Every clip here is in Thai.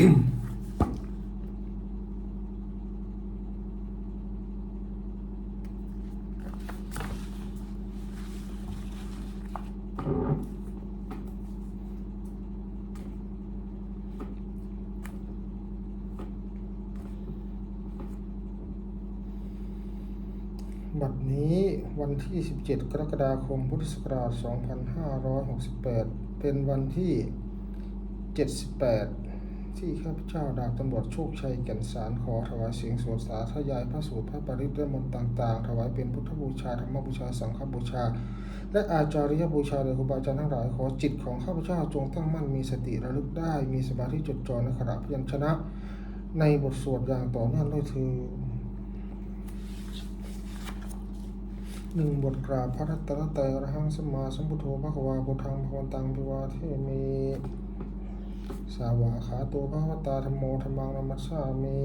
บัดนี้วันที่ 17 กรกฎาคม พุทธศักราช 2568 เป็นวันที่ 78 ที่ข้าพเจ้าดาบตำรวจโชคชัยแก่นสารขอถวายเสียงสวดสาธยายพระสูตรพระปริตและมนต์ต่าง ๆ ถวายเป็นพุทธบูชาธรรมบูชาสังฆบูชา และอาจาริยบูชาแด่ครูบาอาจารย์ทั้งหลายขอจิตของข้าพเจ้าจงตั้งมั่นมีสติระลึกได้ มีสมาธิจดจ่อในขณะพยัญชนะ ในบทสวดอย่างต่อเนื่องด้วยเธอหนึ่งบทกราบพระรัตนตรัยอรหังสมมาสัมพุทโธพระควาพุทธังพวันตังพิวาเทมิ สาวาขาโตพระวตาธรรมโมธรรมังนมัสสามิ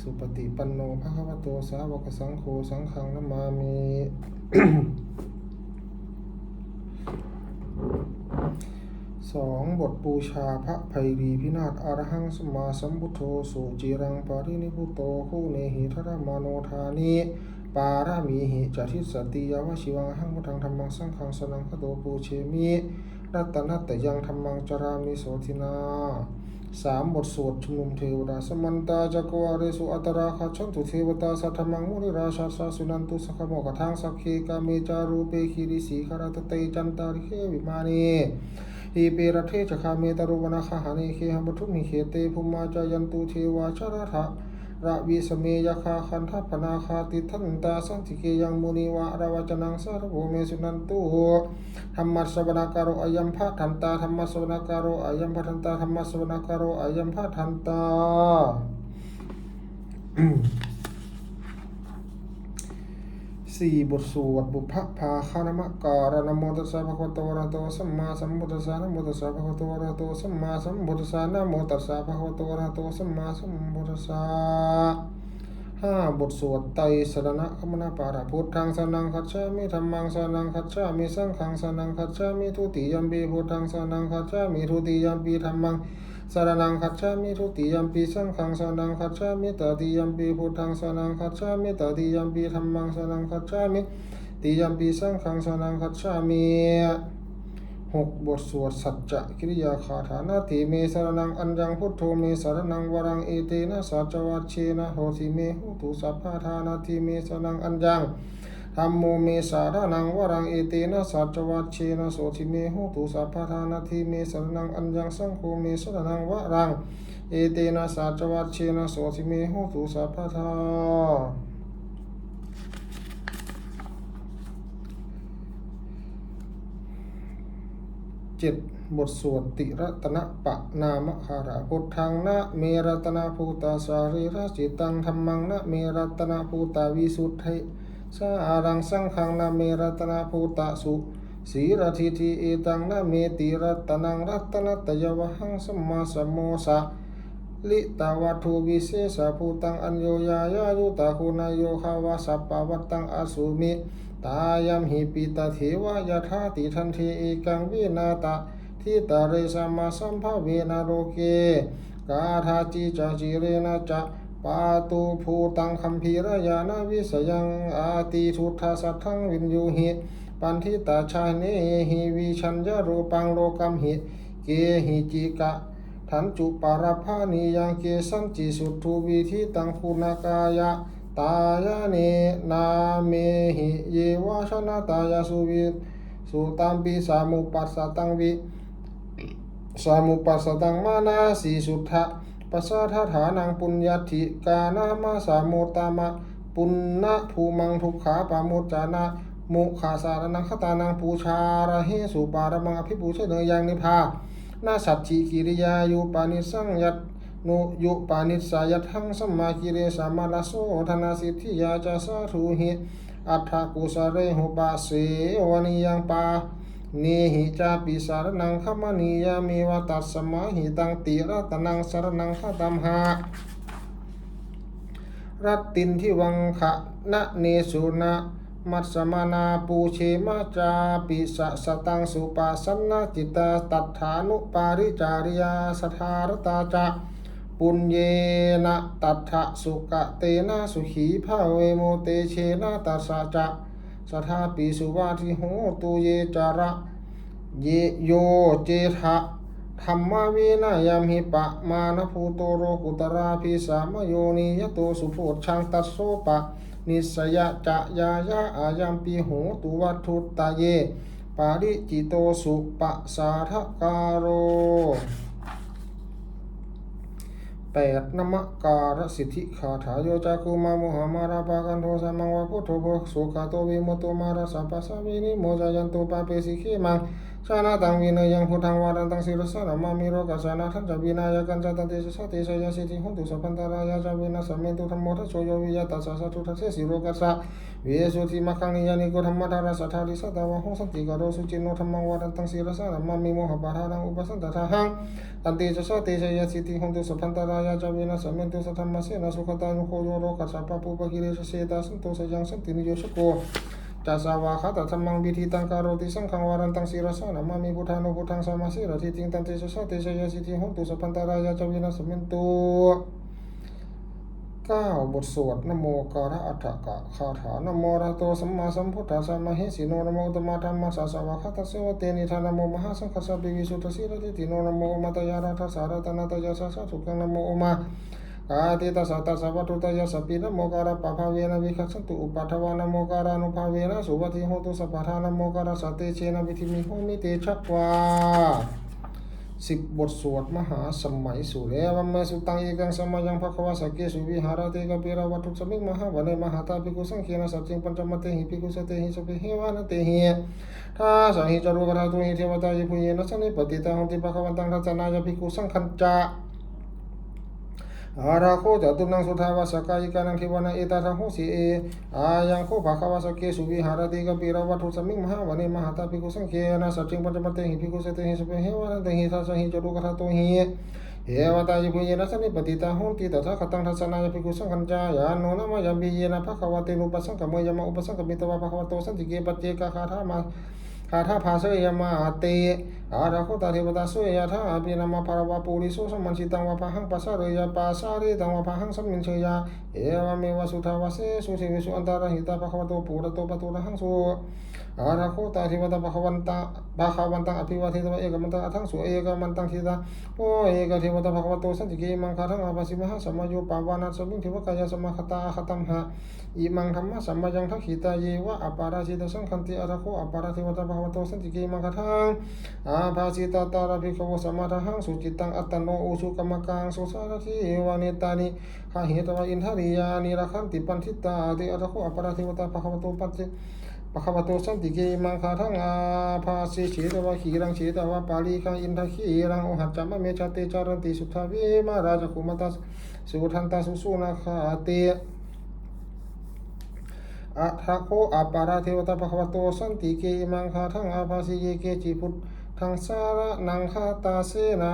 สุปฏิปันโนพระควโตสาวกสังโฆสังฆังนมามิสองบทบูชาพระภัยรีพินาศอรหังสมมาสัมพุทโธสุจิรังปารินิพุโตคู่เนหิทรมโนธานิปารามีหิจทิสติยาวชิวังหังพุทธังธรรมังสังฆังสนังคโตปูเชมิ รัตนัตตยังธรรมังจรามิโสทินาสามบทสวดชุมนุมเทวดาสมันตาจักวาเรสุอัตราคัจฉันตุเทวตาสัทธมังมุนิราชาสาสุนันตุสขโมกทังสักเคกาเมจารูเปคิริสีคาราตเตจันตาริเควิมานีอีเปรเทจคาเมตรุวนาคหานิเคหัมปทุมิเคเตภุมาจายันตุเทวาชราทะ ระวีสเมยคาคันทัปนาคาติทันตาสันติเกยังมุนีวะระวจนังสารภูเมสุนันตุธรรมัสวนาการโออายัมภะทันตาธรรมัสวนาการโออายัมภะทันตาธรรมัสสวนาการโออายัมภะทันตา สี่บทสวดบุพภาคานมะการนะโมตัสสะภะคะวะโตอะระหะโตสัมมาสัมพุทธัสสะนะโมตัสสะภะคะวะโตอะระหะโตสัมมาสัมพุทธัสสะนะโมตัสสะภะคะวะโตอะระหะโตสัมมาสัมพุทธัสสะห้าบทสวดไตรสรณะคมนาปาระพุทธังสนังคัจฉามิธัมมังสนังคัจฉามิสังฆังสนังคัจฉามิทุติยัมปิพุทธังสนังคัจฉามิทุติยัมปิธัมมัง สรนังคัจฉามิทุติยัมปิสังฆังสรนังคัจฉามิตติยัมปิพุทธังสรนังคัจฉามิตติยัมปิธัมมังสรนังคัจฉามิติยัมปิสังฆังสรนังคัจฉามิหกบทสวดสัจจะกิริยาคาถานาติเมสรนังอัญญังพุทโธเมสรนังวรังเอเตนะสัจวัชเชนะโหติเมหุตุสัพพะทานาติเมสรนังอัญญัง ธรรมโมเมสารนังวรังเอเตนะสัจวัชเชนะโสทิเมหุตุสัพพะทานาทิเมสรนังอัญญังสังโฆเมสรนังวรังเอเตนะสัจวัชเชนะโสทิเมหุตุสัพพะทาเจ็ดบทสวดติรัตนปะนามคาราพุทธังนะเมรัตนาภูตาสารีระจิตังธรรมังนะเมรัตนาภูตาวิสุทธิ สารังสังขังนาเมรัตนาภูตะสุสีรทิทิเอตังนาเมติรัตนังรัตนตยวหังสมมาสมโมสะลิตาวัตถุวิเศษภูตังอัญโยยายายุตาคุณาโยคาวาสัปปวัตตังอสุมิตายัมหิปิตาเทวายาธาติทันเทเอกังวินาตะทิตาเรสัมมาสัมภเวนะโลเกกาธาจิจจิเรนะจะ ปาตูภูตังคัมภีรยานาวิสยังอาติทุทธาสัทธังวินยูหิปันทิตาชาเนหิวิชัญญรูปังโลกัมหิเกหิจิกะทันจุปารภานิยังเกสังจิสุทุวิธิตังคุณากายะตายาเนนาเมหิเยวาชนะตายาสุวิสุตัมปิสามุปัสสตังวิสามุปัสสตังมานาสีสุทธะ ปัสสะทฐานังปุญญาธิกานามาสามุตตามะปุณณภูมังทุกขาปามุจจานะมุขาสารนังคตานังปูชาระเหสุปารมังอภิปูชเนยังนิพานาสัจฉิกิริยายุปานิสังยัตนุยุปานิสายัตหังสัมมากิเรสัมมาลาโสธนาสิทธิยาจาสาธุหิอัฏฐกุสเรหุปาเสวนิยังปา นหิจาปิสารนังขมณียามีวตัสสมาหิตังติรัตนังสารนังขตัมหารัตตินทิวังขะนะเนสุนะมัสสมานาปูเชมาจาปิสะสตังสุปาสันาจิตตาตัฏฐานุปาริจาริยาสทารตาจะปุญเยนะตัฏฐสุกะเตนะสุขีภาเวโมเตเชนะตัสสะจะ สทาปิสุวาทิโหตุเยจาระเยโยเจทะธรรมวินายามิปะมานภูโตโรกุตราภิสามโยนิยโตสุโพชังตัสโสปะ นิสยจะยายะอายัมปีโหตุวัตถุตาเย ปาริจิโตสุปะสาทการโร 8นมการสิทธิคาถาโยจากุมาโมหามาราปากันโทสามังวะพุทโธโภสุขาโตวิมุตโตมาราสัพพะสามินิโมจายันตุปาเปสิขีมัง ชานาตังวินยังพุทธังวารันตังศิรสานามามิโรกัสสานาทันจะวินายกันจตันติสสติสยาสิทิหุนตุสัพพันตารายาจาวินาสัมเม ตัสโชโยวิยาตัสสะสัตุทัสเสสิโรกัสสะเวสุทิมัคคังนิยานิโกธรรมทาราสัทธาริสัตตาวะหงสันติกโรสุจินโนธรรมังวารันตังศิรสานามามิโมหปาทารังอุปสันตถาหังตันติสสติสยาสิทิหุนตุสัพันตารายจวินาสัมเมตุสัทธรรมเสนตุขตานุโคโยโรสสะปะปุปะกิเลสเสตาสัตสยังสันตินิโยชโกจัสสาวาคาตัธรรมังบิธีตังคารติสังขังวารันตังศิรสานามามิพุทธานุพุทธังสมาสิรทิติงตันติสสติสยสิทิหุตุสัพพันตารายาจาวินาสมินตุเก้าบทสวดนโมการะอัฏฐกะคาถานโมระโตสัมมาสัมพุทธัสสะมเหสีโนนโมตมะธรรมสสาวาคาตัสเสวเตนิธานโมมหาสังฆสัพพิวิสุทธสิรติติโนนโมอุมาตยาราทัสสารัตนาตยาสสะสุขังนโมอุมา กาติตาสัตตาสัพพทุตยาสปินะโมการะปะภาเวนะวิคัสสันตุอุปัฏฐวานะโมการานุภาเวนะสุวัติโหตุสัพพทานะโมการะสัตเตเชนะวิธิมิโหมิเตชักวาสิบบทสวดมหาสมัยสุเรวัมเมสุตังเอกังสมัยังภควาสกเกสุวิหารติกะปิระวัตุสมิงมหาวันเนมหาตาภิกุสังเขนะสัจจิงปัญจมเตหิภิกุสเตหิสเปหิวานเตหิท้าสังหิจารุกราตุหิเทวตายิพุเยนะสันนิปติตาหังติภควันตังทัจนายภิกุสังคัญจา อาราโคจตุนังสุทาวาสกายิกานังคิวานาเอตาทังโหสีเออายังโคภาควาสเกสุวิหารติกปิรวัตุสมิงมหาวันเนมหาตาภิกขุสังเขนะสัจจิงปัญจมเตหิภิกขุสเตหิสุเปหิวานเตหิทัสหิจารุกราตุหิเอวตายิพุเยนะสันนิปติตาหุติตถาคตังทัสนายภิกขุสังคัญจายานุนะมายามบิเยนะภควเตนุปัสสังกมยมะอุปสังกมิตวะภควโตสันติเกปัจเจกคาถามาคาถาภาเสยมาเต อาราโคตาเทวตาสุยาธาอภินามาภารวาปุริโสสมันชิตังวะพหังปัสสะเรยาปัสสะเรตังวะพหังสัมมินเชยาเอวเมวะสุทาวะเสสุเทวิสุอันตารหิตาภควโตปุระโตปะตุระหังสุอาราโคตาเทวตาภควันตาภควันตังอภิวาเทตวะเอกมันตังอัทังสุเอกมันตังทิตาโอเอกเทวตาภควโตสันติเกมังคาทังอาภัสิมหาสัมมาโยปาวานาสมิงเทวกายสมาคตาคตัมหะอิมังธรรมะสัมมายังทักขิตาเยวะอปาราชิตสังคันติอาราโคอปาราเทวตาภควโตสันติเกมังคาทังอาภาสิตาตาราภิกขวสมาทหังสุจิตังอัตตโนอุสุกรรมกังสุสารทิวานิตานิขาเหตวะอินทริยานิรักขันติปันทิตาติอัตโคอปาราเทวตาภควโตปัจเจปะคะวโตสันติเกมังคาทังอาภาสิเฉตวะขีรังเฉตวะปาลีคังอินทขีรังโอหัจจามะเมชาเตจารันติสุทธาวิมาราชคุมตัสสุทันตาสุสุนาคาเตอะทะโคอปาราเทวตาปะคะวโตสันติเกมังคาทังอาภาสิเยเกจิพุทธ งสาระนังคาตาเสนะ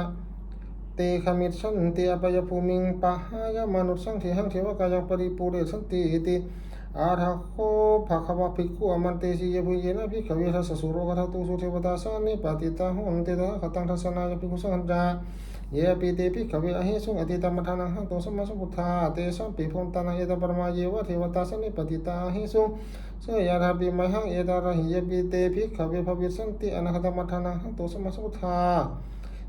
เตขมิตสันติอปยภูมิงปะหายมนุษย์สังเทหังเทวกายังปริปูเรสันติติอาราโคภะควะภิกขุอมันเตสิเยภุเยนะภิกขเวทัสสสุโรกทัตตุสุเทวตาสานิปติตาหุนเตตาขตังทัสนายภิกขุสังจา เยปิเตปิขเวอหิสุงอติตมัทานังหังตุสัมมาสัมพุทธาเตสัมปิพงตานังเอตปรมาเยวะเทวตาสนิปติตาหิสุเสยาธาปิมหังเอตาระหิเยปิเตปิขเวภวิสันติอนาคตมัทานังหังตุสัมมาสัมพุทธา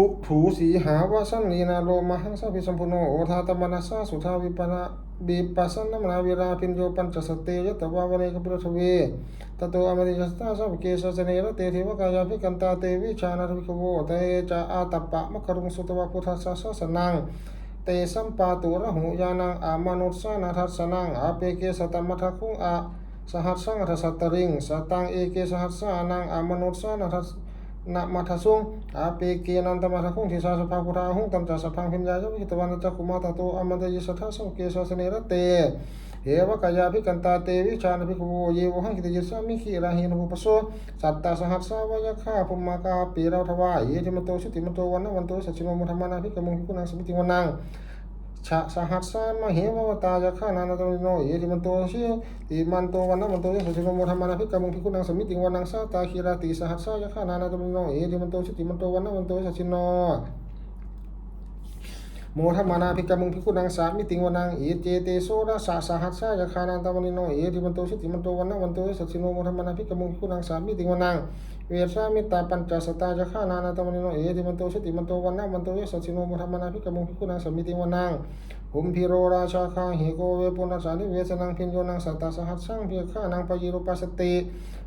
ปุถูสีหาวาสันลีนาโลมหังสพิสัมพุโนโอทาตมนัสสาสุทาวิปนาบิปัสสนมนาวิราพินโยปัญจสตเตยตวาวเนกปุรทเวตโตอมริยสตาสัพเกสสเนรเตเทวกายาภิกันตาเตวิชานาภิกโวเตจาอาตปะมะครุงสุตวะพุทธัสสะสนังเตสัมปาตุระหุยานังอามานุสสานาทัสสนังอาเปเกสตมัทคุงอาสหัสสังอัทสัตริงสตังเอเกสหัสสานังอามนุสสานัท นะมัทสุงอาเปเกนันตมัทคุงทิสาสภาพุทธาหุงตัมจาสพังพิญญายวิตวันจักคุมาตโตอมันตยิสัทธาสเกสสเนรเตเอวกายาภิกันตาเตวิชานภิกขโวเยวหังกิตยิสามิขีราหินภูปโสสัตตาสหัสสาวายคาภุมมากาปีเราทวายเยติมโตชุติมโตวันนวันโตสัจจิโนมุธรรมานาภิกขมุงภิกขุนังสมิติวนัง ชะสหัสสามหิมวตายะขานานตโนเยติมันโตชิติมันโตวันนมันโตยสุสิโนโมธรรมานาภิกขมุงภิกุนังสมิติวันังสาตาคิราติสหัสสายะขานานตโนเยติมันโตชิติมันโตวันนมันโตยสัจจิโนโมธมานาภิกขมุงภิกุนังสามิติวันังเอเจเตโสระสะสหัสสายะขานานตวันโนเยติมันโตชิติมันโตวันนมันโตยสัจจิโนโมธรรมานาภิกขมุงภิกุนังสามิติวันัง เวสามิตาปัญจสตาจะฆ่านานาตวันโนเอติมันโตสติมันโตวันนามันโตยสัสสิโนมุธรรมนาภิกขมุงภิกขุนังสมิติวันังหุมพิโรราชาคาหิโกเวปุณสานิเวสนังพิญโยนังสัตตาสหัสสังเพียฆ่านางปยิรุปัสติ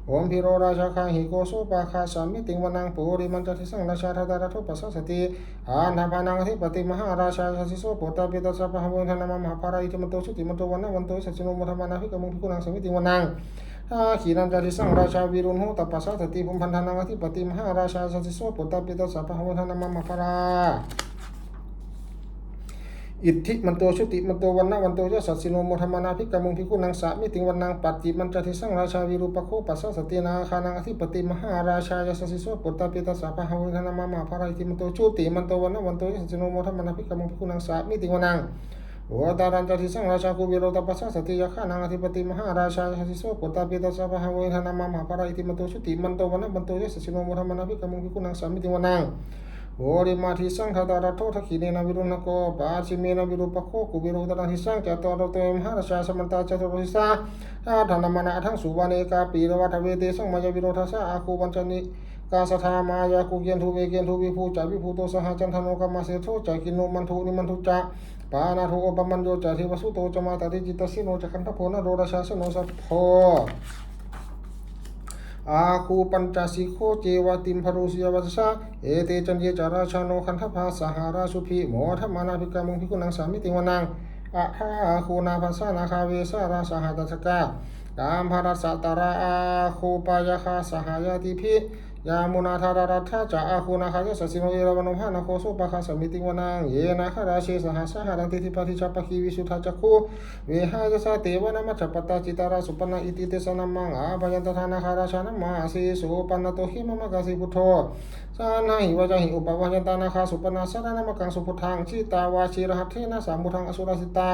หุมพิโรราชาคาหิโกโสปาคาสามิติวันังปุริมันจทิสังราชาทัตตารัทุปัสสติอานาพานังอธิปติมหาราชาสสิโสปุตตาปิตัสสะปะหะเวทนามมหาภาราอิติมันโตสติมันโตวันนามันโตยสัสสิโนมุธรรมนาภิกขมุงภิกขุนังสมิติวันัง ขีนันจาริสังราชาวิรุณโหตปัสสะสติพุมพันธนังอธิปติมหาราชาสัสสิโสปุตตปิตสัพพะวันธนามามาภราอิทธิมันโตชุติมันโตวันนะวันโตยสัสสิโนโมธรรมานาภิกขมุงภิกขุนังสามิติงวันนางปัจจิมันจทิสังราชาวิรุปโคปัสสะสตินาคานังอธิปติมหาราชายสัสสิโสปุตตปิตาสัพพะวันธนามามาภราอิทิมันโตชุติมันโตวันนะวันโตยสัสสิโนโมธรรมานาภิกขมุงภิกขุนังสามิติงวันนาง โอตารันจติสังราชาคุบิโรตปัสสะสติยาขานังอธิปติมหาราชาสัสิโสปุตตาปิตาสะพะหะเวทนามามหาภาราอิติมันโตชุติมันโตวันนะมันโตยสสิโนมธรรมนาภิกขมุงภิกุนังสามิติวนังโอริมาทิสังทาตารัตโททักขิเนนะวิรุณโกปาชิเมนะวิรุปโคกุบิโรตรังหิสังจตโรโตมหาราชาสมันตาจตุรหิสาอาธนามานะทั้งสุวาเนกาปีรวัฏเวเตสังมายวิโรทัสสะอาคูวัญชนิกาสธามายาคุเกียนทูเวเกียนทูวิภูจาวิภูโตสหจันทโนกามาเสโทจากินโนมันทูนิมันทุจะ ปานาทูอปมันโยจาเทวสุโตจมาตติจิตสิโนจักันทโพนโรราชาสโนสัพพอาคูปัญจสิโคเจวติมพรุสยวัสสะเอเตจันเยจาราชาโนคันทภาสหาราสุพีโมทัมมานาภิกามุงพิกุนังสามิติวนังอะทาคูนาภาษานาคาเวสาราสหตัสกากามภารสสตาราอาคูปายาคาสหายาติพิ ยามุนาธารารัฐาจาอาคูนาคายสสิโนเอราวนโนภานาโคสุปะคาสมิติวนังเยนาคาราเชสหัสหันติทิปฏิจัปะคีวิสุทธาจักขุเวหายสาเตวนามัจจปตตาจิตาราสุปนาอิติเตสนามังอาภยันตทานาคาราชานามาสีสุปนโตหิมะมะกาสิพุทโธสานาหิวจาหิอุปวายันตานาคาสุปนาสารนามกังสุพุทธังชิตาวาชิรหัตเทนะสามุทังอสุรสิตา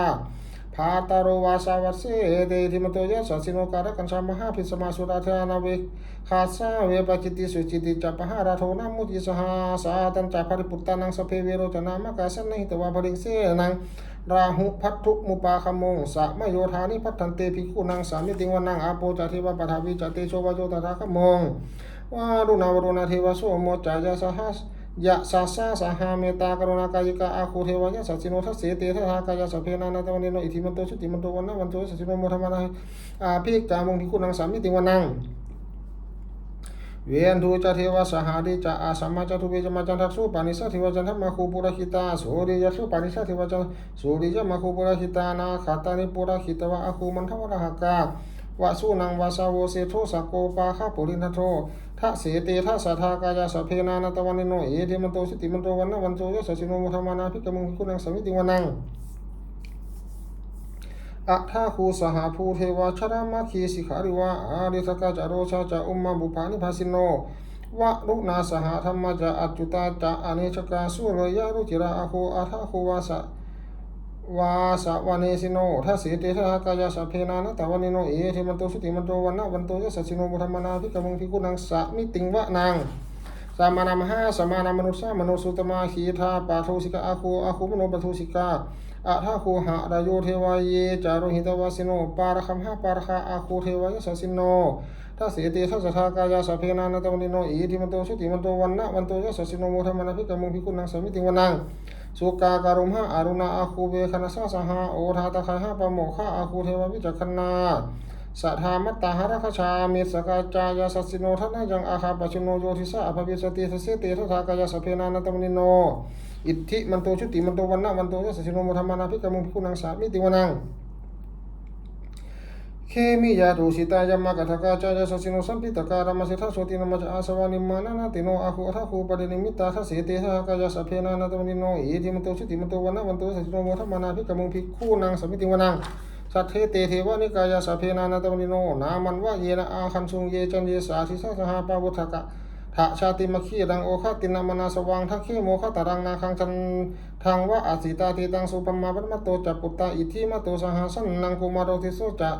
ภาตาโรวาสาวัสเสเดทิมโตยะสัสสิโนการกัญชามหาพิสมาสุราเทนาเวคาสาเวปจิติสุจิติจัปหาราโทนามุติสหาสาตันจัปริปุตตานังสเพเวโรจนามกาสันนิตวาภริงเสนังราหุพัทธุมุปาคมงสะมโยธานิพัฒันเตภิกขุนังสามิติวันังอาโปจาทิวปทาวิจเตโชวโยตถาคมงวารุณาวรุณาเทวโสโมจายาสหัส ยะสัสสะสหาเมตตากรุณากายิกาอาคูเทวายะสัสสิโนทัสเสเตทะหากายะสัพเพนานาตวันนิโนอิทิมันโตสุติมันโตวันนะวันโตสัสสิโนโมธรรมานาอาภิกจามงพิคุณังสามิติวันังเวียนทูจะเทวสหาริจะอาสัมมาจตุเวจมาจันทักสุปานิสัทิวจันทมาคูปุระหิตาโสริยะสุปานิสัทิวจันโสริยะมาคูปุระหิตานาขาตานิปุระหิตวะอาคูมันทวระหกา วะสุนังวาสาวเสโทสโกปาคาปุรินทโททะเสเตทะสัทธากายาสัพเพนานาตวันนิโนเอเทมันโตสิติมันโตวันนวันโตยสัสสิโนมุธรรมานาภิกขมุงพิกุนังสมิติวันังอะทาคูสหภูเทวาชรามาคีสิขาริวะอาริสกาจาโรชาจาอุมมาบุปานิภาสิโนวะรุนาสหธรรมจาอัจจุตาจาอเนชกาสุรยารุจิราอโคอาทาคูวาสะ วาสะวาเนสิโนทัสเสเตทะกายาสัพเพนานะตะวันนิโนเอเทมันโตสุติมันโตวันนะวันโตยะสัสสิโนมุธรรมนาภิกขมุงพิกุนังสะมิติงวะนางสามานามหาสามานามนุษย์มนุสุตมาขีธาปาโทสิกาอาคูอาคูมโนปทุสิกาอะทาคูหะรายโยเทวายเยจารุหิตวาสิโนปาระคัมหาปาระคาอาคูเทวายสัสิโนทัสเสเตทัสสะทากายาสัพเพนานะตะวันนิโนเอเทมันโตสุติมันโตวันนะวันโตยะสัสสิโนมุธรรมนาภิกขมุงพิกุนังสะมิติงวะนาง สุกาการุมหะอารุณาอาคูเวคณสาสหาโอทาตะคายหะปะโมฆะอาคูเทววิจักขณาสัทธามัตตาหรคชามิสกาจายาสัสิโนทนายังอาคาปชุโนโยทิสะอภวิสติสเสเตทถากายสเพนานตมนิโน อิทธิมันโตชุติมันโตวันนะมันโตยะสัสสิโนมุธรรมานาภิกขมุงพิกุนังสามิติวนัง เคมิยาตุสิตายามากะทะกาจายาสสิโนสัมปิตการามสิทธาโสตินมาจอาสวานิมานานาติโนอาหุทะคูปะเดนิมิตาทะเสติทะกายาสพเพนานาตมนิโนอิทิมโตชิติมโตวนะวันโตสัจโนโมทัมมานาภิกขมุงภิกขุนังสมิติวนังสัทเทเตเทวานิกายาสพเพนานาตมนิโนนามันวะเยนะอาคันสุงเยจันเยสาธิสัสหาปาวุทกะทะชาติมคีรังโอคตินามนาสวังทักขีโมคตารังนาคังจันทังวะอาสิตาติตังสุปมาปัมโตจัปุตตาอิทิมาโตสหสันนังกุมารโรติโสจะ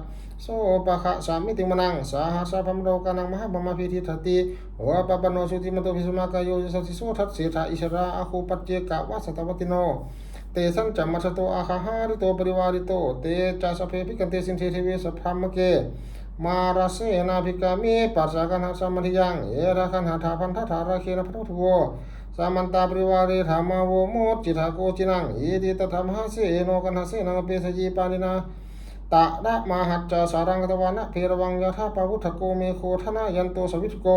โสปะคะสามิติมนังสาหัสพัมโรกานังมหาปมาพิธิทติโอปปโนสุติมโตพิสมากายโยสัสสิโสทัตเสถาอิสราอาคูปัจเจกะวะสตวติโนเตสังจัมมัสโตอาคาหาริโตปริวาริโตเตจัสเพพิกันเตสินเทเทเวสพรามเกมาราเสนาภิกามิปัสสากันหาสามัธิยังเอราคันหาถาพันธถาราเคนะพระทุโวสามันตาปริวารีธรรมาโวโมจิตาโกจินังอิติตถามหาเสโนกันหาเสนังเปสยีปานินา ตะระมาหัจจาสารังกตวานะเพรวังยะธาปาวุฒโกเมโคธนายันโตสวิทโก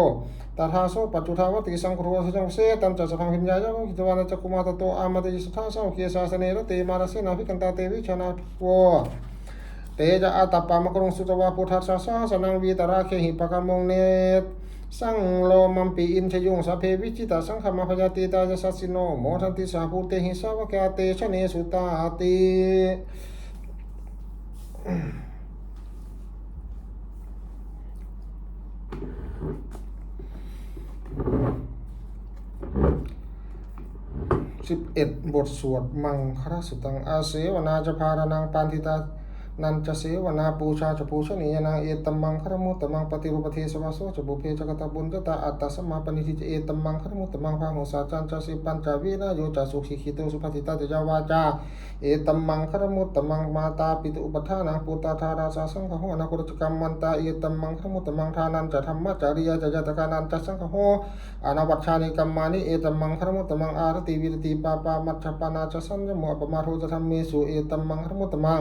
ตถาโสปัจจุทาวติสังครัวสัจงเสตันจัสพังหินยายะกิตวานะจักกุมาตโตอามาติสัทาสาวเกสาสเนระเตมาราเสนาภิกันตาเตวิชนาโวเตจะอาตปามกรุงสุตวาพุทธัสสะสาสนังวีตราเคหิปะกามงเนตสังโลมัมปีอินชยุงสัพเพวิจิตาสังขมาพยาติตาจะสัสสิโนโมทันติสาภูเตหิสาวกาเตชะเนสุตาติ สิบเอ็ดบทสวดมังครสุตังอาเสวนาจะพารนังปันทิตา นันจะเสวนาปูชาจะปูชนียนางเอตัมมังครมุตตมังปฏิรูปเทสวาโสจะบุเพจกตบุญตตาอัตตสมาปนิทิจเอตัมมังครมุตตมังพาหุสาจันจะสิปัญจวีนาโยจะสุขิขิโตสุปฏิตาจะยาวาจาเอตัมมังครมุตตมังมาตาปิตุอุปทานังปุตตาธาราสาสังฆโหนาคุรจกรรมมันตาเอตัมมังครมุตตมังทานันจะธรรมจาริยาจะยตกานันจะสังฆโหอนาวัชชานิกัมมานิเอตัมมังครมุตตมังอารติวิรติปาปามัชฌปานาจะสัญญโมปมาโทจะธรรมเมสุเอตัมมังครมุตตมัง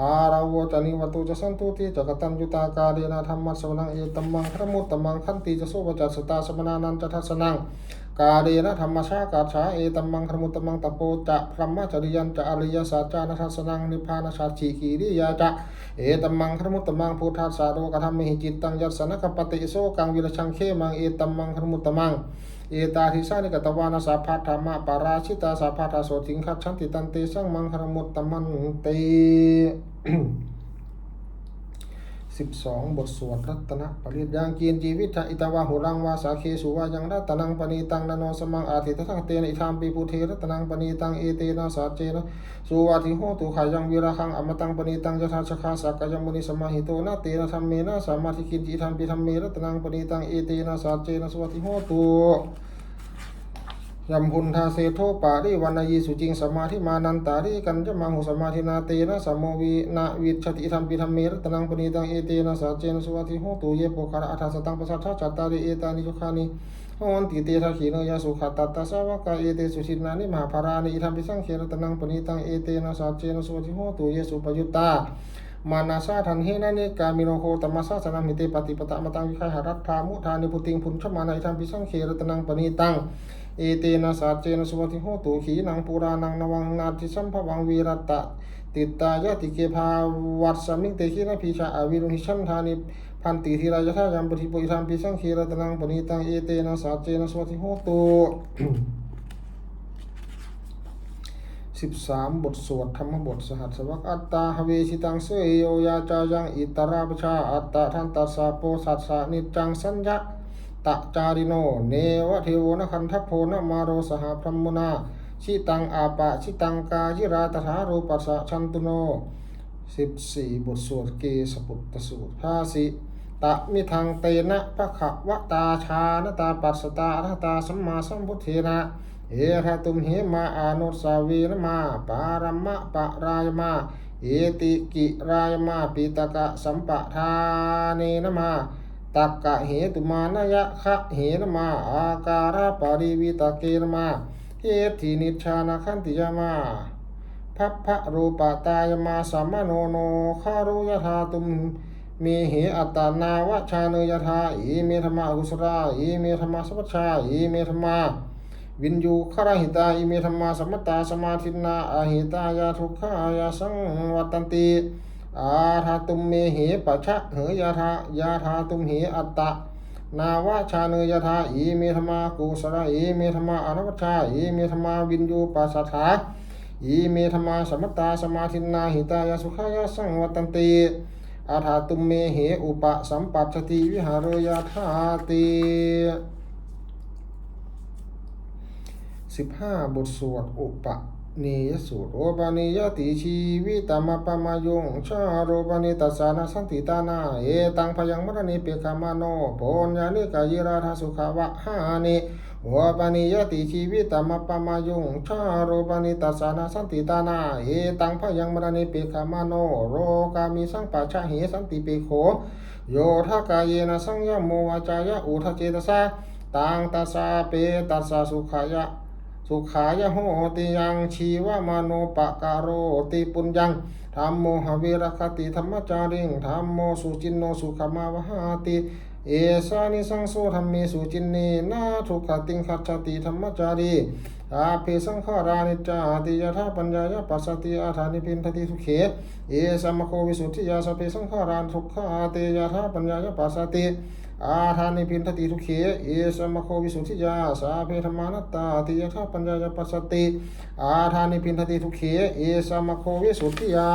หาราโวจานิวัตุจะสันตุติจักตันยุตากาเดนะธรรมะสวนังเอตัมมังครมุตตมังขันติจะโสวจัสตาสมนานันจะทัสนังกาเดนะธรรมชากาชาเอตัมมังครมุตตมังตะโปจะพรหมจริยันจะอริยสัจจานะทัสนังนิพพานชาชิกีริยาจะเอตัมมังครมุตตมังพุทธัสสะโลกธรรมมิหิจิตตังยัสสนะกปติโสกังวิรชังเคมังเอตัมมังครมุตตมังเอตาทิสานิกตวานาสาพัทธรรมะปาราชิตาสาพัทธาโสทิงคัจฉันติตันเตสังมังครมุตตมันเต สิบสองบทสวดรัตนปริยยังกีนจีวิทะอิตาวาหุรังวาสาเคสุวายังรัตนังปณีตังนโนสมังอาทิตทังเตนอิธามปีพุเทรัตนังปณีตังเอเตนะสาเจนะสุวาทิโหตุขายังวิราคังอมตังปณีตังยถาชคาสักกยังมุนิสมาหิโตนะเตนะธรรมเมนะสามาธิกินจิธรรมปีธรรมเมรัตนังปณีตังเอเตนะสาเจนะสุวาทิโหตุ ยัมพุนทาเสโทปาริวันยีสุจิงสมาธิมานันตาริกันจะมังหุสมาธินาเตนะสัมโมวีนาวิชติธรรมปิธรรมเมรตนังปณีตังเอเตนะสัจเจนสุวัติโหตุเยโปคาระอัฏฐสตังปสัทธาจัตตาริเอตานิจุคานิโหนติเตทะขีนยาสุขัตตัตตะสาวกาเอเตสุชินานิมหาภารานิอิธรรมปิสังเขรตนังปณีตังเอเตนะสัจเจนสุวัติโหตุเยสุปยุตตามานาซาทันเฮนะเนกามิโนโคตมัสสะสนามิเตปฏิปตะมตังวิคายหรัตถามุทานิพุติงพุนชมานาอิธรรมปิสังเขรตนังปณีตัง เอเตนะสัจเจนะสุวัติโหตุขีนังปุรานังนวังนาทิสัมภวังวีรตะ ติตายะติเกภาวัสสมิงเตขีนะพิชาอวิรุหิชันธานิพันติธีรายะทายัมปฏิปุอิธรรมปิสังเขรตนังปณีตังเอเตนะสัจเจนะสุวัติโหตุสิบสามบทสวดธรรมบทสหัสวกอัตตาหเวชิตังเสยโยยาจายังอิตราปชาอัตตาทันตัสสะโปสัสสะนิจังสัญญะ ตะจาริโน เนวะเทโวนคันทัพโพนมาโรสหพรหมุนาชิตังอาปะชิตังกายิราตถารูปัสสะชันตุโนสิบสี่บทสวดเกสปุตตสูตรห้าสิตะมิทังเตนะภะขะวะตาชานตาปัสสตารหตาสัมมาสัมพุทเทนะ เอระตุมเหมาอานุสาวีนมาปารมะปะรายมา เอติกิรายมาปิตกะสัมปทาเนนะมา ตักกะเหตุมานยะคะเหนมา อาการะปริวิตเกนมาเหตินิชานะขันติยมาพัพพะรูปตายมาสัมมโนโนคารุยธาตุมมีเหอัตตานาวชาเนยธาอีเมธรรมากุสราอีเมธรรมาสัพชาอีเมธรรมาวินยูขรหิตาอิเมธรรมาสมตตาสมาธินาอาหิตายาทุกขายาสังวัตันติ อาทาตุมเมเหปะชะเหยยาทายาทาตุมเหอัตตะ นาวชาเนยธาอีเมธมากุสระอีเมธมาอนัปชชาอีเมธมาวินยูปัสสถาอีเมธมาสมตตาสมาธินาหิตายาสุขายาสังวัตันติอาถาตุมเมเหอุปสัมปัชติวิหารยาธาติสิบห้าบทสวดอุปะ นิยสูตรโอปานิยติชีวิตามปมายุงชาโรปานิตัสานาสันติตานาเอตังพยังมรณิเปกามาโนโพญญานิกายิราธาสุขาวะหานิโอปานิยติชีวิตามปมายุงชาโรปานิตัสานาสันติตานาเอตังพยังมรณิเปกามาโนโรกามิสังปัจฉะเหสันติเปโขโยทากายนะสังยโมวาจายะอุทเจตสาตังตัสสาเปตัสสะสุขายะ สุขายโหติยังชีวมโนปะการโรติปุญญังธรรมโมหวิรคติธรรมจาริงธรรมโมสุจินโนสุขมาวหาติ เอสานิสังโสธรรมเมสุจินเนนาทุกขติงคัจติธรรมจารีอาเพสังขารานิจาติยถาปัญญายปัสสติอาธานิพินทติทุเขเอสัมโควิสุทธิยาสเพสังขารานทุกขาเตยถาปัญญายปัสสติ อาทานิพินทติทุเขเอสมโควิสุทธิยาสาเพธรรมานตตาติยถาปัญญายปัสสติ อาทานิพินทติทุเขเอสมโควิสุทธิยา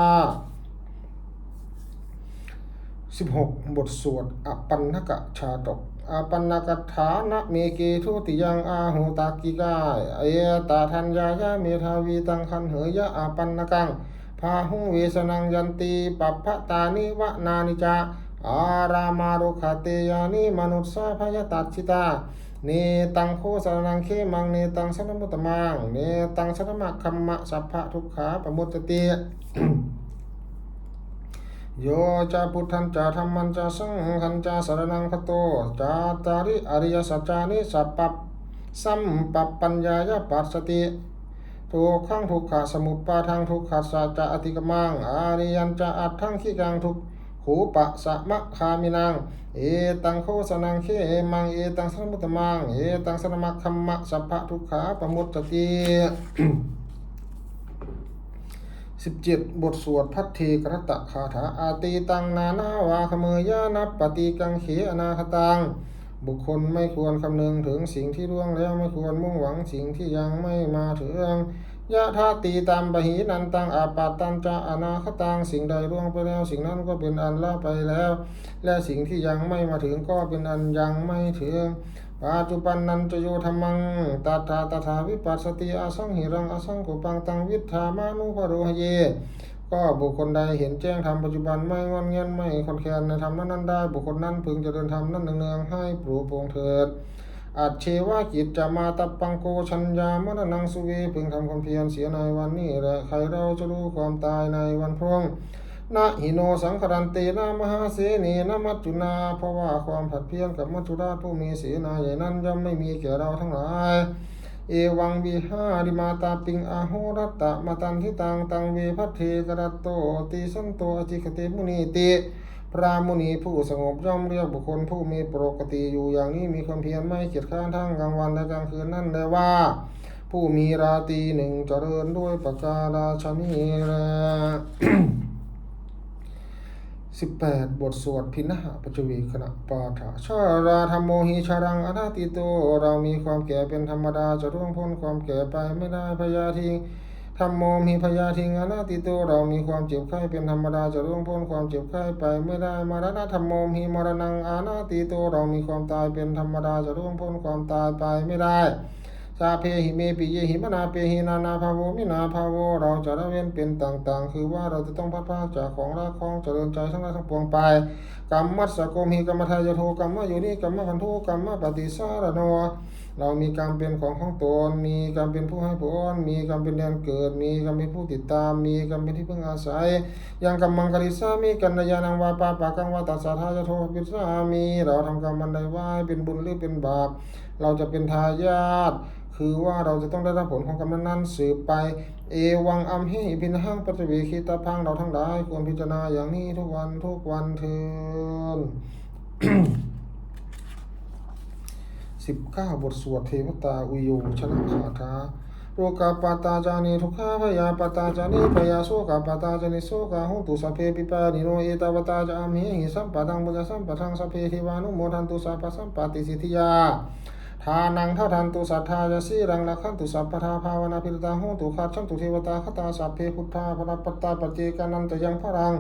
สิบหกบทสวดอปันนกะชาดกอปันนกถานะเมเกทุติยังอาหูตากิกายเอตาทัญญายะเมทาวีตังคันเหยะอปันนกังพาหุงเวสนังยันตีปัปพะตานิวะนานิจา อารามารุขเตยานิมนุสสาพยตัดชิตาเนตังโคสรนังเคมังเนตังสนมุตมังเนตังสนมะคัมมะสัพพะทุกขาปมุตติโยจะพุทธันจะธรรมันจะสังฆันจะสรนังคโตจาตาริอริยสัจจานิสัพปสัมปปัญญายปัสสติทุกขังทุกขะสมุปปาทังทุกขัสสะจะอธิกมังอาริยันจะอัตถังขีกังทุกข ขูปะสะมะคามินังเอตังโคสนังเคมังเอตังสนมุตมังเอตังสนมะคัมมะสัพพะทุกขาปมุตตติสิบเจ็ดบทสวดพัทเทกรตะคาถาอาตีตังนานาวาขเมยานับปฏิกังเขอนาคตังบุคคลไม่ควรคำนึงถึงสิ่งที่ล่วงแล้วไม่ควรมุ่งหวังสิ่งที่ยังไม่มาถึง ยะธาตีตามปหีนันตังอาปาตันจะอนาคตังสิ่งใดล่วงไปแล้ว สิ่งนั้นก็เป็นอันละไปแล้ว และสิ่งที่ยังไม่มาถึงก็เป็นอันยังไม่ถึงปัจจุบันนันจะโยธรรมังตถาตถาวิปัสสติอาสังหิรังอาสังกุปังตังวิธามานุภโรหเย ก็บุคคลใดเห็นแจ้งธรรมปัจจุบันไม่งอนเงียนไม่คอนแคนในธรรมนั้นได้ บุคคลนั้นพึงจะเจริญธรรมนั้นเนืองๆให้ปลูกโปรงเถิด อัจเชวากิจจะมาตับปังโกชัญญามรณังสุเวพึงทำความเพียรเสียในวันนี้แหละใครเราจะรู้ความตายในวันพรุ่งนะหิโนสังครันเตนะมหาเสนีนะมัจจุนา เพราะว่าความผัดเพี้ยนกับมัจจุราชผู้มีเสนาใหญ่นั้นย่อมไม่มีแก่เราทั้งหลาย เอวังวิหาริมาตาปิงอาโหรัตตะมาตันทิตังตังเวพัทเทกรัตโตติสันโตอจิคเตมุนีติ พระมุนีผู้สงบย่อมเรียกบุคคลผู้มีปกติอยู่อย่างนี้มีความเพียรไม่เกียจข้านทั้งกลางวันและกลางคืนนั่นได้ว่า ผู้มีราตีหนึ่งเจริญด้วยประการาชมีแลสิบแปดบทสวดพินะหะปัจจวีขณะปาฐาชาราธรรมโมหิชารังอนาติโต เรามีความแก่เป็นธรรมดาจะร่วงพ้นความแก่ไปไม่ได้พยาทิง รมโมมีพยาทิงอนาติโตเรามีความเจ็บไข้เป็นธรรมดาจะร่วงพ้นความเจ็บไข้ไปไม่ได้มรณะธรรมโมมีมรณังอานาติโตเรามีความตายเป็นธรรมดาจะร่วงพ้นความตายไปไม่ได้สาเพหิเมปิเยหิมนาเปหินานาภาโวมินาภาโวเราจะละเว้นเป็นต่างๆ คือว่าเราจะต้องพัดพาจากของรักของเจริญใจทั้งหลายทั้งปวงไปกรรมมัสสะโกมหิกรรมทายโทกรรมโยนิกรรมพันธุกรรมปฏิสารโน เรามีกรรมเป็นของของตน มีกรรมเป็นผู้ให้ผล มีกรรมเป็นแดนเกิด มีกรรมเป็นผู้ติดตาม มีกรรมเป็นที่พึ่งอาศัย ยังกรรมังกริสามีกันยานังวาปาปากังวาตัสสาทายโทปิสามี เราทำกรรมบันไดไว้เป็นบุญหรือเป็นบาป เราจะเป็นทายาทคือว่าเราจะต้องได้รับผลของกรรมนั้นสืบไป เอวังอัมหิพินหังปัจจวิคิตาพังเราทั้งหลายควรพิจารณาอย่างนี้ทุกวันทุกวันเถิด 19 บทสวดเทวตาอุโยชนะคาถาโรกาปาตาจานิทุกขาพยาปาตาจานิพยาโสกาปาตาจานิโสกาหุตุสัพเพปิปานิโรเอตาวตาจามิหิสัมปะทังปุญสัมปะทังสัพเพหิวานุโมทันตุสัพสัมปติสิทธิยาทานังท่าทันตุสัทธายะสีรังละขันตุสัพพทาภาวนาพิรตาหูตุขาดช่งตุเทวตาคตาสัพเพพุทธาพระปตาปเจกานันตยังพระรัง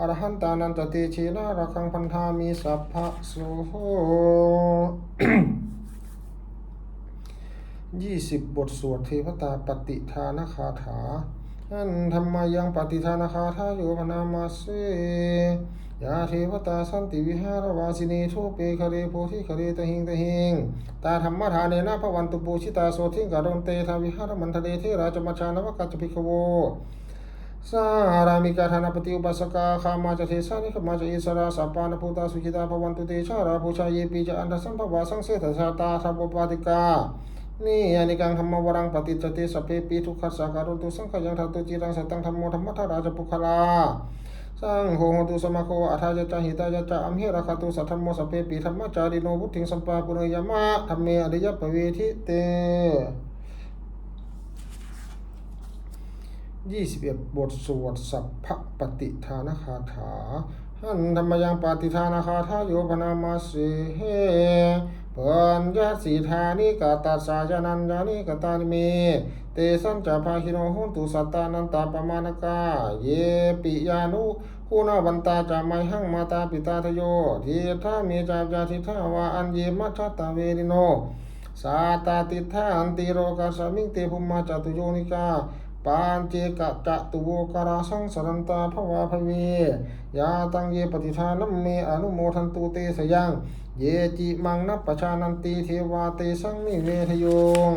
อรหันตานันตตเชนะระคังพันธามีสัพพะโสโหยี่สิบบทสวดเทวตาปฏิทานคาถาอันธรรมายังปฏิทานคาถาโยพนามาเสยาเทวตาสันติวิหารวาสินีทุเปคะเรโพธิคะเรตหิงตหิงตาธรรมทานเนนะพระวันตุปูชิตาโสทิงกะดนเตทาวิหารมันทะเลเทราจมัชานวกัจจพิกโว สารามิกาธนาปฏิอุปัสสกาขามาจเทสานิขมาจอิสราสัปปานภูตาสุขิตาภวันตุเตชาราภูชาเยปีจอันทสัมภวาสังเสถชาตาสัพปปาติกานี่อานิกังธรรมวรังปฏิจจติสัพเพปีทุกขัสาการุตุสังขยังทัตุจิรังสัตตังธรรมโมธรรมทาราจปุคลาสังโฆโหตุสมาโคอัฏฐายะจหิตายะจาอัมเหราคาตุสัทธมโมสัพเพปีธรรมจาริโนพุทธิงสัมปาปุเรยมะธรรมเมอริยปเวทิเต ยี่สิบเอ็ดบทสวดสัพพปฏิทานคาถาหันธรรมยังปฏิทานคาถาโยพนามาสิเฮปิญญาสีธานิกาตัสายนันยานิกตานิเม เตสัญจาภาคิโนหุนตุสัตตานันตาปมานกา เยปิยานุคูนาวันตาจาไมหังมาตาปิตาทโยทีทามีจาจาทิทาวาอันเยมัชตาเวริโน สาตาติทาอันติโรกาสมิงเตภุมมาจตุโยนิกา ปานเจกะจะตุโวกราสังสรันตาภวาภเวยาตังเยปฏิทานัมเมอนุโมทันตุเตสยัง เยจิมังนัปปชานันติเทวาเตสังนิเวทโยง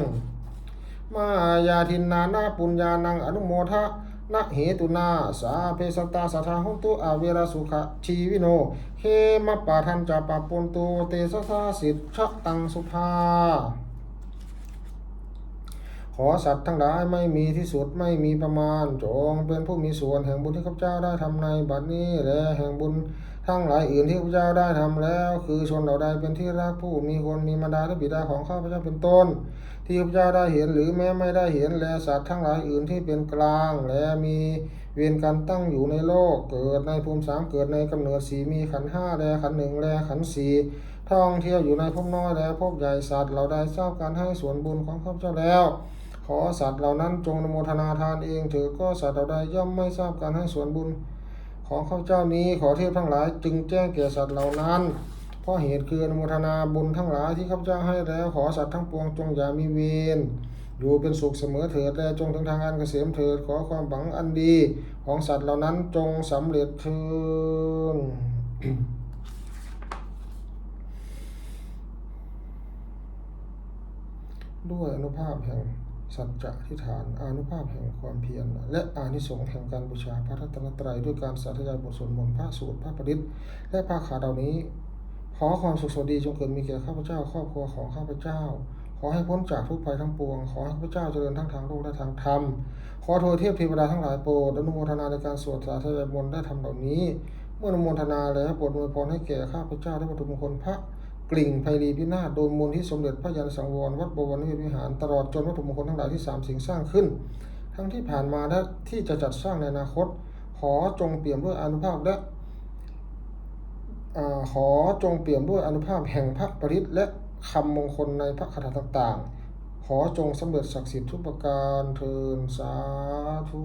มายาทินนานาปุญญานังอนุโมทะนะเหตุนาสาเพสตตาสัทธาหุตุอาเวรสุขชีวิโนเฮมปาทันจาปะปุนตุเตสสาสิทธะตังสุภา ขอสัตว์ทั้งหลายไม่มีที่สุดไม่มีประมาณ จงเป็นผู้มีส่วนแห่งบุญที่ข้าพเจ้าได้ทำในบัดนี้และแห่งบุญทั้งหลายอื่นที่ข้าพเจ้าได้ทำแล้ว คือชนเหล่าใดเป็นที่รักผู้มีคนมีมารดาและบิดาของข้าพเจ้าเป็นต้น ที่ข้าพเจ้าได้เห็นหรือแม้ไม่ได้เห็นและสัตว์ทั้งหลายอื่นที่เป็นกลาง และมีเวรการตั้งอยู่ในโลก เกิดในภูมิสามเกิดในกำเนิดสีมีขันห้าและขันหนึ่งและขันสี่ท่องเที่ยวอยู่ในภพน้อยและภพใหญ่สัตว์เราได้ทราบการให้ส่วนบุญของข้าพเจ้าแล้ว อสัตว์เหล่านั้นจงนโมทนาทานเองเถิดก็สัตว์เหล่าใดย่อมไม่ทราบการให้ส่วนบุญของข้าเจ้านี้ขอเทพทั้งหลายจึงแจ้งแก่สัตว์เหล่านั้นเพราะเหตุคืออนุโมทนาบุญทั้งหลายที่ข้าพเจ้าให้แล้วขอสัตว์ทั้งปวงจงอย่ามีเวรอยู่เป็นสุขเสมอเถิดและจงถึงทางอันเกษมเถิดขอความหวังอันดีของสัตว์เหล่านั้นจงสำเร็จเถิดด้วยอนุภาพแห่ง สัจจะทิฏฐานอานุภาพแห่งความเพียร และอานิสงส์แห่งการบูชาพระรัตนตรัยด้วยการสาธยายบทสวดมนต์พระสูตรพระปริตและพระคาเหล่านี้ ขอความสุขสวัสดีจงเกิดมีแก่ข้าพเจ้าครอบครัวของข้าพเจ้า ขอให้พ้นจากทุกภัยทั้งปวง ขอให้ข้าพเจ้าเจริญทั้งทางโลกและทางธรรม ขอโทษเทพเทวดาทั้งหลายโปรดอนุโมทนาในการสวดสาธยายมนต์ได้ทำเหล่านี้ เมื่ออนุโมทนาแล้วโปรดอวยพรให้แก่ข้าพเจ้าและวัตถุมงคลพระ กลิ่งไพรีพินาศโดยมูลที่สมเด็จพระยันสังวรวัดบวรนิเวศวิหาร ตลอดจนวัตถุมงคลทั้งหลายที่สามสิ่งสร้างขึ้น ทั้งที่ผ่านมาและที่จะจัดสร้างในอนาคต ขอจงเปี่ยมด้วยอนุภาพและขอจงเปี่ยมด้วยอนุภาพแห่งพระปริตและคำมงคลในพระคาถาต่างๆ ขอจงสำเร็จศักดิ์สิทธิ์ทุกประการเทินสาธุ